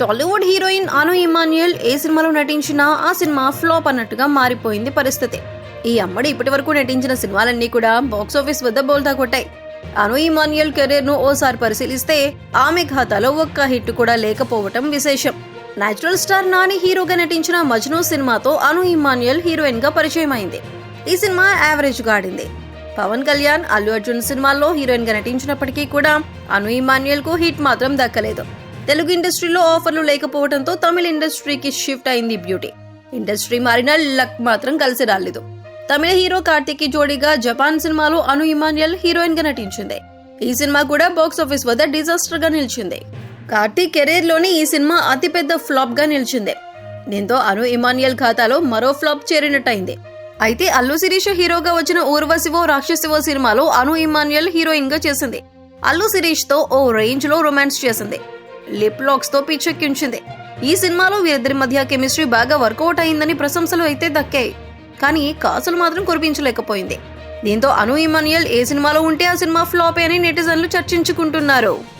Tollywood heroine Anu Emmanuel ఏ సినిమాలో నటించినా ఆ సినిమా ఫ్లాప్ అన్నట్టుగా మారిపోయింది పరిస్థితి. ఈ అమ్మడి ఇప్పటి వరకు నటించిన సినిమాలన్నీ కూడా బాక్సాఫీస్ వద్ద బోల్తా కొట్టాయి. అను ఇమాన్యుయల్ కెరీర్ను ఓసారి పరిశీలిస్తే ఆమె ఖాతాలో ఒక్క హిట్ కూడా లేకపోవటం విశేషం. నేచురల్ స్టార్ నాని హీరోగా నటించిన మజ్ను సినిమాతో అను ఇమాన్యుయల్ హీరోయిన్గా పరిచయం అయింది ఈ సినిమా యావరేజ్గా ఆడింది. పవన్ కళ్యాణ్ అల్లు అర్జున్ సినిమాల్లో హీరోయిన్గా నటించినప్పటికీ కూడా అను ఇమాన్యుయల్కు హిట్ మాత్రం దక్కలేదు. తెలుగు ఇండస్ట్రీలో ఆఫర్లు లేకపోవడంతో తమిళ ఇండస్ట్రీకి షిఫ్ట్ అయింది బ్యూటీ. ఇండస్ట్రీ మారిన లక్ మాత్రం కలిసి రాలేదు. తమిళ హీరో కార్తీక్ జోడిగా జోడీగా జపాన్ సినిమాలో అను ఇమాన్యుయల్ హీరోయిన్గా నటించింది. ఈ సినిమా కూడా బాక్స్ ఆఫీస్ వద్ద డిజాస్టర్గా నిలిచింది. కార్తీక్ కెరీర్లోని ఈ సినిమా అతిపెద్ద ఫ్లాప్గా నిలిచింది. దీంతో అను ఇమాన్యుయల్ ఖాతాలో మరో ఫ్లాప్ చేరినట్టయింది. అయితే అల్లు శిరీష హీరోగా వచ్చిన ఊర్వశివో రాక్షసివో సినిమాలో అను ఇమాన్యుయల్ హీరోయిన్గా చేసింది. అల్లు శిరీష్తో ఓ రేంజ్లో రొమాన్స్ చేసింది. లిప్ లాక్స్తో పిచ్చెక్కించింది. ఈ సినిమాలో వీరిద్దరి మధ్య కెమిస్ట్రీ బాగా వర్కౌట్ అయిందని ప్రశంసలు అయితే దక్కాయి. కానీ కాసులు మాత్రం కురిపించలేకపోయింది. దీంతో అను ఇమానియల్ ఏ సినిమాలో ఉంటే ఆ సినిమా ఫ్లాప్ అని నెటిజన్లు చర్చించుకుంటున్నారు.